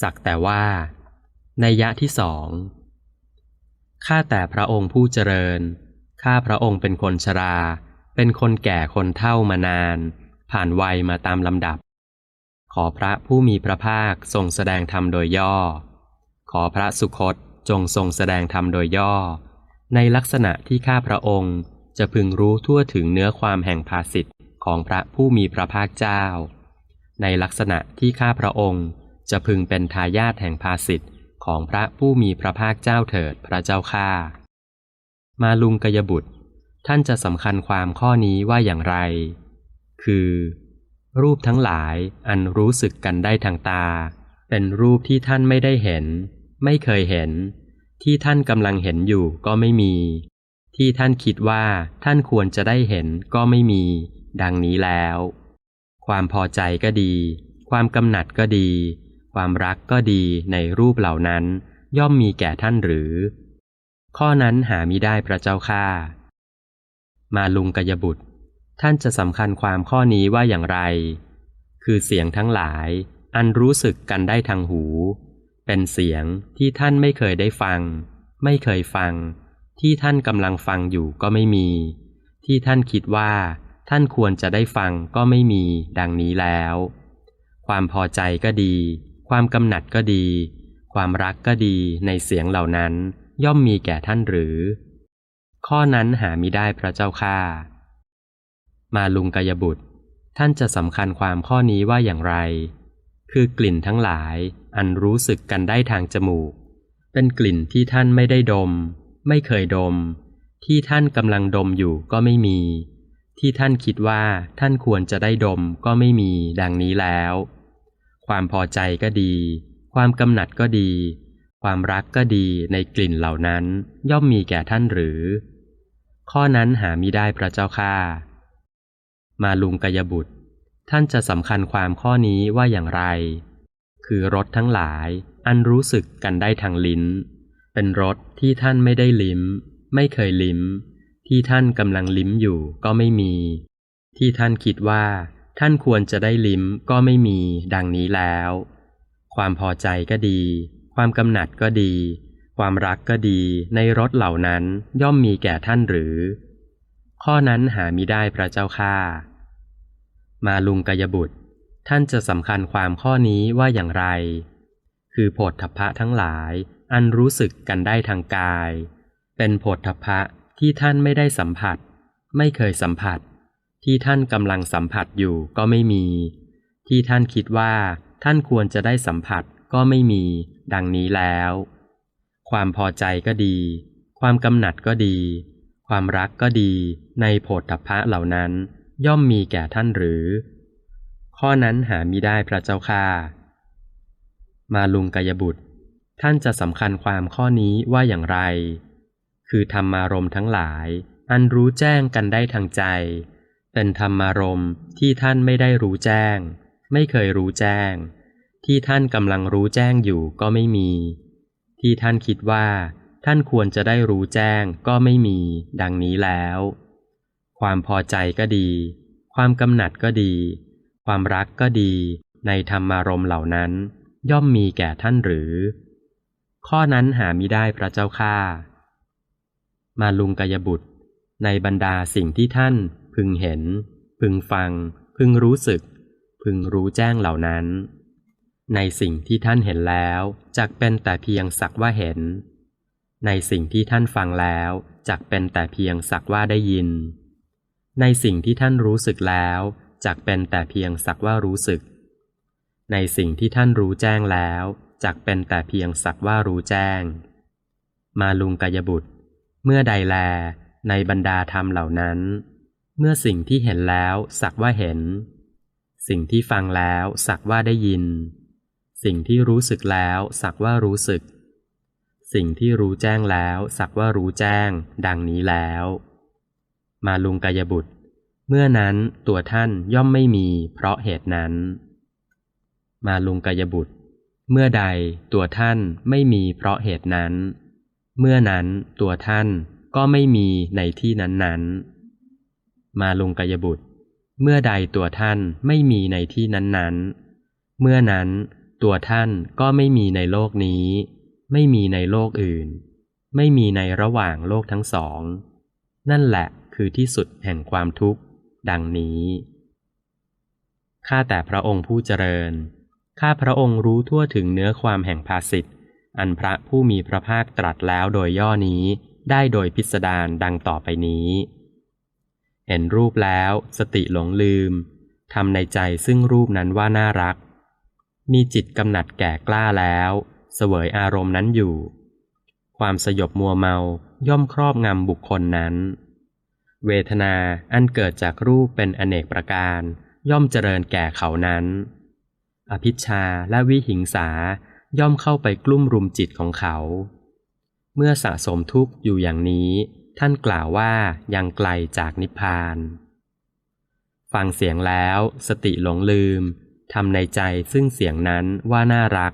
สักแต่ว่า ในยะที่สอง ข้าแต่พระองค์ผู้เจริญ ข้าพระองค์เป็นคนชรา เป็นคนแก่คนเฒ่ามานาน ผ่านวัยมาตามลำดับ ขอพระผู้มีพระภาคทรงแสดงธรรมโดยย่อ ขอพระสุคตจงทรงแสดงธรรมโดยย่อ ในลักษณะที่ข้าพระองค์จะพึงรู้ทั่วถึงเนื้อความแห่งภาสิทธิ์ของพระผู้มีพระภาคเจ้า ในลักษณะที่ข้าพระองค์ จะพึงเป็นทายาทแห่งภาสิทธิ์ของพระผู้มีพระภาคเจ้าเถิดพระเจ้าข้ามาลุงกยบุตร ท่านจะสำคัญความข้อนี้ว่าอย่างไร คือ รูปทั้งหลายอันรู้สึกกันได้ทางตา เป็นรูปที่ท่านไม่ได้เห็น ไม่เคยเห็น ที่ท่านกำลังเห็นอยู่ก็ไม่มี ที่ท่านคิดว่าท่านควรจะได้เห็นก็ไม่มี ดังนี้แล้ว ความพอใจก็ดี ความกำหนัดก็ดี ความรักก็ดีในรูปเหล่านั้น ย่อมมีแก่ท่านหรือ ข้อนั้นหามิได้พระเจ้าค่า มาลุงกยบุตร ท่านจะสำคัญความข้อนี้ว่าอย่างไร คือเสียงทั้งหลาย อันรู้สึกกันได้ทางหู เป็นเสียงที่ท่านไม่เคยได้ฟัง ไม่เคยฟัง ที่ท่านกำลังฟังอยู่ก็ไม่มี ที่ท่านคิดว่า ท่านควรจะได้ฟังก็ไม่มี ดังนี้แล้ว ความพอใจก็ดี ความกำหนัดก็ดี ความรักก็ดีในเสียงเหล่านั้นย่อมมีแก่ท่านหรือ ข้อนั้นหามิได้พระเจ้าค่า มาลุงกายบุตร ท่านจะสำคัญความข้อนี้ว่าอย่างไร คือกลิ่นทั้งหลายอันรู้สึกกันได้ทางจมูก เป็นกลิ่นที่ท่านไม่ได้ดม ไม่เคยดม ที่ท่านกำลังดมอยู่ก็ไม่มี ที่ท่านคิดว่าท่านควรจะได้ดมก็ไม่มีดังนี้แล้ว ความพอใจก็ดี ความกำหนัดก็ดี ความรักก็ดีในกลิ่นเหล่านั้นย่อมมีแก่ท่านหรือ ข้อนั้นหามิได้พระเจ้าค่า มาลุงกยบุตร ท่านจะสำคัญความข้อนี้ว่าอย่างไร คือรสทั้งหลายอันรู้สึกกันได้ทางลิ้น เป็นรสที่ท่านไม่ได้ลิ้ม ไม่เคยลิ้ม ที่ท่านกำลังลิ้มอยู่ก็ไม่มี ที่ท่านคิดว่า ท่านควรจะได้ลิ้มก็ไม่มีดังนี้แล้ว ความพอใจก็ดี ความกำหนัดก็ดี ความรักก็ดีในรถเหล่านั้นย่อมมีแก่ท่านหรือ ข้อนั้นหามิได้พระเจ้าค่า มาลุงกยบุตร ท่านจะสำคัญความข้อนี้ว่าอย่างไร คือโผฏฐพะทั้งหลายอันรู้สึกกันได้ทางกาย เป็นโผฏฐพะที่ท่านไม่ได้สัมผัส ไม่เคยสัมผัส ที่ท่านกำลังสัมผัสอยู่ก็ไม่มี ที่ท่านคิดว่า ท่านควรจะได้สัมผัสก็ไม่มี ดังนี้แล้ว ความพอใจก็ดี ความกำหนัดก็ดี ความรักก็ดีในโพธพะเหล่านั้น ย่อมมีแก่ท่านหรือ ข้อนั้นหามิได้พระเจ้าค่ามาลุงกายบุตร ท่านจะสำคัญความข้อนี้ว่าอย่างไร คือธรรมารมทั้งหลาย อันรู้แจ้งกันได้ทางใจ เป็นธรรมารมที่ท่านไม่ได้รู้แจ้ง ไม่เคยรู้แจ้ง ที่ท่านกำลังรู้แจ้งอยู่ก็ไม่มี ที่ท่านคิดว่า ท่านควรจะได้รู้แจ้งก็ไม่มี ดังนี้แล้ว ความพอใจก็ดี ความกำหนัดก็ดี ความรักก็ดี ในธรรมารมเหล่านั้น ย่อมมีแก่ท่านหรือ ข้อนั้นหามิได้พระเจ้าค่ามาลุงกยบุตร ในบรรดาสิ่งที่ท่าน พึงเห็น พึงฟัง พึงรู้สึก พึงรู้แจ้งเหล่านั้น ในสิ่งที่ท่านเห็นแล้วจักเป็นแต่เพียงสักว่าเห็น ในสิ่งที่ท่านฟังแล้วจักเป็นแต่เพียงสักว่าได้ยิน ในสิ่งที่ท่านรู้สึกแล้วจักเป็นแต่เพียงสักว่ารู้สึก ในสิ่งที่ท่านรู้แจ้งแล้วจักเป็นแต่เพียงสักว่ารู้แจ้ง มาลุงกายบุตร เมื่อใดแล ในบรรดาธรรมเหล่านั้น เมื่อสิ่งที่เห็นแล้วสักว่าเห็น สิ่งที่ฟังแล้วสักว่าได้ยิน สิ่งที่รู้สึกแล้วสักว่ารู้สึก สิ่งที่รู้แจ้งแล้วสักว่ารู้แจ้ง ดังนี้แล้ว มาลุงกายบุตร เมื่อนั้นตัวท่านย่อมไม่มีเพราะเหตุนั้น มาลุงกายบุตร เมื่อใดตัวท่านไม่มีเพราะเหตุนั้น เมื่อนั้นตัวท่านก็ไม่มีในที่นั้นๆ มาลงกายบุตร เมื่อใดตัวท่านไม่มีในที่นั้นๆ เมื่อนั้นตัวท่านก็ไม่มีในโลกนี้ ไม่มีในโลกอื่น ไม่มีในระหว่างโลกทั้งสอง นั่นแหละคือที่สุดแห่งความทุกข์ ดังนี้ ข้าแต่พระองค์ผู้เจริญ ข้าพระองค์รู้ทั่วถึงเนื้อความแห่งภาสิทธิ์อันพระผู้มีพระภาคตรัสแล้วโดยย่อนี้ได้โดยพิสดารดังต่อไปนี้ เห็นรูปแล้ว สติหลงลืมทำในใจซึ่งรูปนั้นว่าน่ารัก มีจิตกำหนัดแก่กล้าแล้ว เสวยอารมณ์นั้นอยู่ ความสยบมัวเมาย่อมครอบงำบุคคลนั้น เวทนาอันเกิดจากรูปเป็นอเนกประการ ย่อมเจริญแก่เขานั้น อภิชาและวิหิงสาย่อมเข้าไปกลุ่มรุมจิตของเขา เมื่อสะสมทุกข์อยู่อย่างนี้ ท่านกล่าวว่ายังไกลจากนิพพาน ฟังเสียงแล้วสติหลงลืมทำในใจซึ่งเสียงนั้นว่าน่ารัก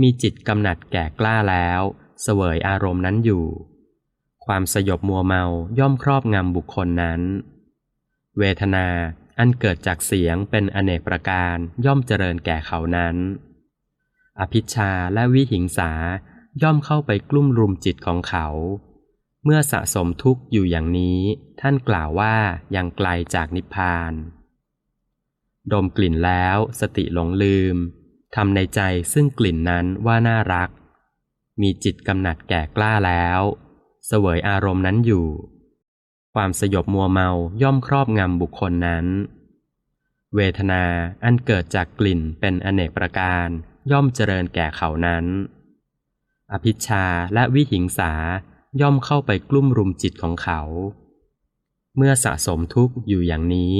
มีจิตกำหนัดแก่กล้าแล้วเสวยอารมณ์นั้นอยู่ ความสยบมัวเมาย่อมครอบงำบุคคลนั้น เวทนาอันเกิดจากเสียงเป็นอเนกประการย่อมเจริญแก่เขานั้น อภิชาและวิหิงสาย่อมเข้าไปกลุ่มรุมจิตของเขา เมื่อสะสมทุกข์อยู่อย่างนี้ ท่านกล่าวว่ายังไกลจากนิพพาน ดมกลิ่นแล้วสติหลงลืมทำในใจซึ่งกลิ่นนั้นว่าน่ารัก มีจิตกำหนัดแก่กล้าแล้ว เสวยอารมณ์นั้นอยู่ ความสยบมัวเมาย่อมครอบงำบุคคลนั้น เวทนาอันเกิดจากกลิ่นเป็นอเนกประการย่อมเจริญแก่เขานั้น อภิชาและวิหิงสา ย่อมเข้าไปกลุ่มรุมจิตของเขา เมื่อสะสมทุกข์อยู่อย่างนี้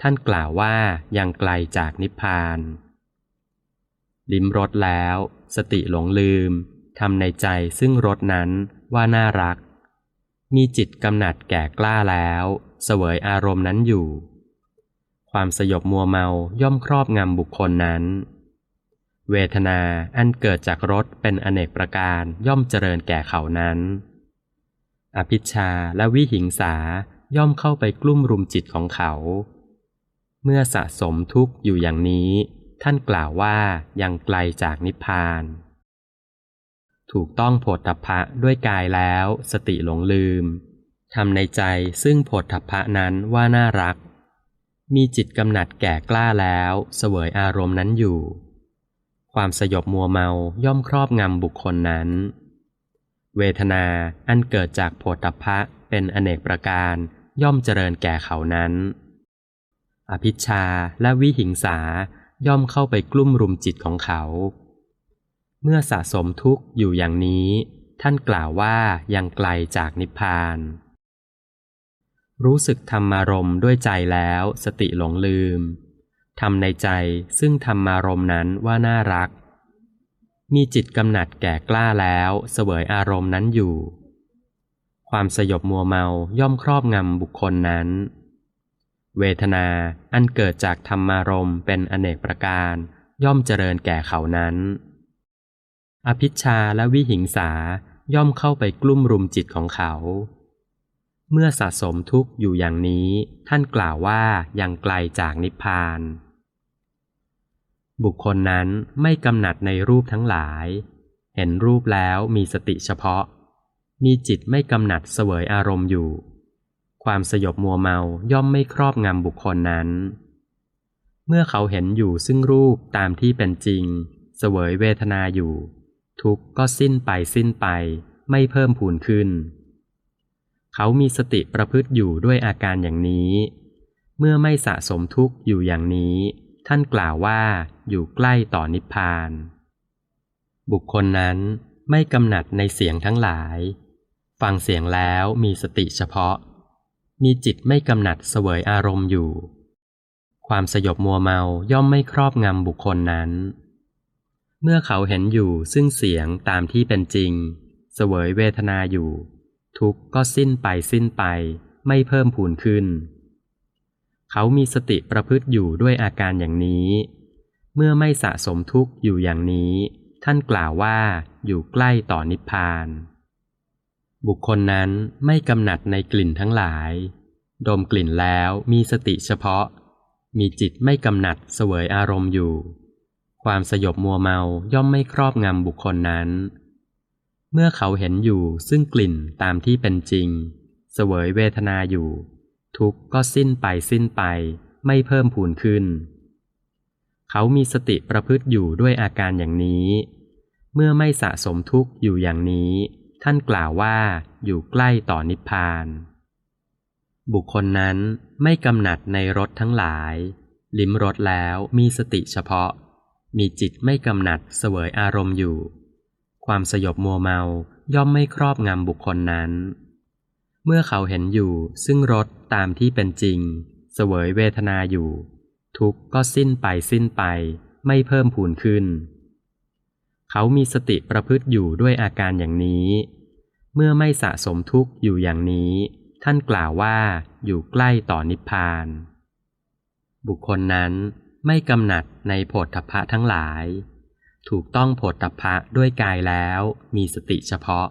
ท่านกล่าวว่ายังไกลจากนิพพาน ลิ้มรสแล้ว สติหลงลืมทำในใจซึ่งรสนั้นว่าน่ารัก มีจิตกำหนัดแก่กล้าแล้ว เสวยอารมณ์นั้นอยู่ ความสยบมัวเมาย่อมครอบงำบุคคลนั้น เวทนาอันเกิดจากรสเป็นอเนกประการย่อมเจริญแก่เขานั้น อภิชาและวิหิงสาย่อมเข้าไปกลุ่มรุมจิตของเขา เมื่อสะสมทุกข์อยู่อย่างนี้ ท่านกล่าวว่ายังไกลจากนิพพาน ถูกต้องโผฏฐัพพะด้วยกายแล้ว สติหลงลืมทำในใจซึ่งโผฏฐัพพะนั้นว่าน่ารัก มีจิตกำหนัดแก่กล้าแล้วเสวยอารมณ์นั้นอยู่ ความสยบมัวเมาย่อมครอบงำบุคคลนั้น เวทนาอันเกิดจากโผฏฐัพพะเป็นอเนกประการย่อมเจริญแก่เขานั้น อภิชาและวิหิงสาย่อมเข้าไปกลุ่มรุมจิตของเขา เมื่อสะสมทุกข์อยู่อย่างนี้ ท่านกล่าวว่ายังไกลจากนิพพาน รู้สึกธรรมารมด้วยใจแล้วสติหลงลืมทำในใจซึ่งธรรมารมนั้นว่าน่ารัก มีจิตกำหนัดแก่กล้าแล้วเสวยอารมณ์นั้นอยู่ ความสยบมัวเมาย่อมครอบงำบุคคลนั้น เวทนาอันเกิดจากธรรมารมณ์เป็นอเนกประการย่อมเจริญแก่เขานั้น อภิชาและวิหิงสาย่อมเข้าไปกลุ่มรุมจิตของเขา เมื่อสะสมทุกข์อยู่อย่างนี้ท่านกล่าวว่ายังไกลจากนิพพาน บุคคลนั้นไม่กำหนัดในรูปทั้งหลาย เห็นรูปแล้วมีสติเฉพาะ มีจิตไม่กำหนัดเสวยอารมณ์อยู่ ความสยบมัวเมาย่อมไม่ครอบงำบุคคลนั้น เมื่อเขาเห็นอยู่ซึ่งรูปตามที่เป็นจริง เสวยเวทนาอยู่ ทุกข์ก็สิ้นไปสิ้นไป ไม่เพิ่มพูนขึ้น เขามีสติประพฤติอยู่ด้วยอาการอย่างนี้ เมื่อไม่สะสมทุกข์อยู่อย่างนี้ ท่านกล่าวว่าอยู่ใกล้ต่อนิพพาน บุคคลนั้นไม่กำหนัดในเสียงทั้งหลาย ฟังเสียงแล้วมีสติเฉพาะ มีจิตไม่กำหนัดเสวยอารมณ์อยู่ ความสยบมัวเมาย่อมไม่ครอบงำบุคคลนั้น เมื่อเขาเห็นอยู่ซึ่งเสียงตามที่เป็นจริง เสวยเวทนาอยู่ ทุกข์ก็สิ้นไปสิ้นไปไม่เพิ่มพูนขึ้น เขามีสติประพฤติอยู่ด้วยอาการอย่างนี้ เมื่อไม่สะสมทุกข์อยู่อย่างนี้ ท่านกล่าวว่าอยู่ใกล้ต่อนิพพาน บุคคลนั้นไม่กำหนัดในกลิ่นทั้งหลาย ดมกลิ่นแล้วมีสติเฉพาะ มีจิตไม่กำหนัดเสวยอารมณ์อยู่ ความสยบมัวเมาย่อมไม่ครอบงำบุคคลนั้น เมื่อเขาเห็นอยู่ซึ่งกลิ่นตามที่เป็นจริง เสวยเวทนาอยู่ ทุกข์ก็สิ้นไปสิ้นไป ไม่เพิ่มพูนขึ้น เขามีสติประพฤติอยู่ด้วยอาการอย่างนี้ เมื่อไม่สะสมทุกข์อยู่อย่างนี้ ท่านกล่าวว่าอยู่ใกล้ต่อนิพพาน บุคคลนั้นไม่กำหนัดในรสทั้งหลาย ลิ้มรสแล้วมีสติเฉพาะ มีจิตไม่กำหนัดเสวยอารมณ์อยู่ ความสยบมัวเมาย่อมไม่ครอบงำบุคคลนั้น เมื่อเขาเห็นอยู่ซึ่งรสตามที่เป็นจริง เสวยเวทนาอยู่ ทุกข์ก็สิ้นไปสิ้นไป ไม่เพิ่มพูนขึ้น เขามีสติประพฤติอยู่ด้วยอาการอย่างนี้ เมื่อไม่สะสมทุกข์อยู่อย่างนี้ ท่านกล่าวว่าอยู่ใกล้ต่อนิพพาน บุคคลนั้นไม่กำหนัดในโผฏฐัพพะทั้งหลาย ถูกต้องโผฏฐัพพะด้วยกายแล้วมีสติเฉพาะ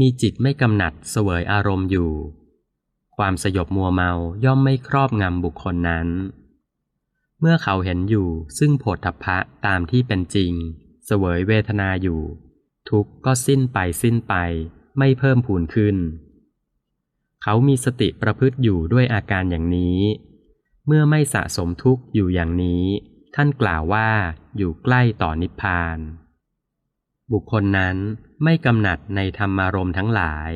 มีจิตไม่กำหนัดเสวยอารมณ์อยู่ ความสยบมัวเมาย่อมไม่ครอบงำบุคคลนั้น เมื่อเขาเห็นอยู่ซึ่งโผฏฐัพพะตามที่เป็นจริง เสวยเวทนาอยู่ ทุกข์ก็สิ้นไปสิ้นไป ไม่เพิ่มพูนขึ้น เขามีสติประพฤติอยู่ด้วยอาการอย่างนี้ เมื่อไม่สะสมทุกข์อยู่อย่างนี้ ท่านกล่าวว่าอยู่ใกล้ต่อนิพพาน บุคคลนั้นไม่กำหนัดในธรรมารมทั้งหลาย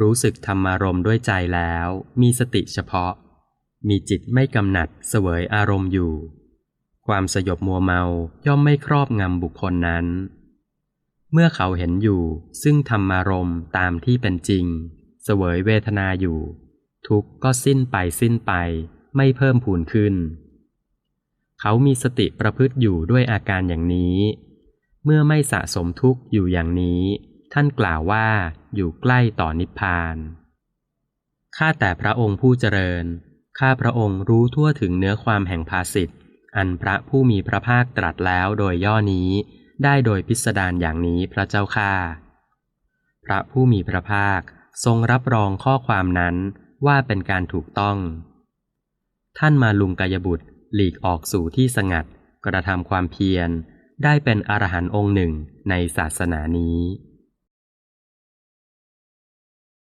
รู้สึกธรรมารมด้วยใจแล้ว มีสติเฉพาะ มีจิตไม่กำหนัดเสวยอารมณ์อยู่ ความสยบมัวเมาย่อมไม่ครอบงำบุคคลนั้น เมื่อเขาเห็นอยู่ซึ่งธรรมารมตามที่เป็นจริง เสวยเวทนาอยู่ ทุกข์ก็สิ้นไปสิ้นไปไม่เพิ่มพูนขึ้น เขามีสติประพฤติอยู่ด้วยอาการอย่างนี้ เมื่อไม่สะสมทุกข์อยู่อย่างนี้ ท่านกล่าวว่าอยู่ใกล้ต่อนิพพาน ข้าแต่พระองค์ผู้เจริญ ข้าพระองค์รู้ทั่วถึงเนื้อความแห่งภาสิทธิ์อันพระผู้มีพระภาคตรัสแล้วโดยย่อนี้ ได้โดยพิสดารอย่างนี้พระเจ้าข้าพระผู้มีพระภาคทรงรับรองข้อความนั้นว่าเป็นการถูกต้อง ท่านมาลุงกายบุตรหลีกออกสู่ที่สงัด กระทำความเพียร ได้เป็นอรหันต์องค์หนึ่งในศาสนานี้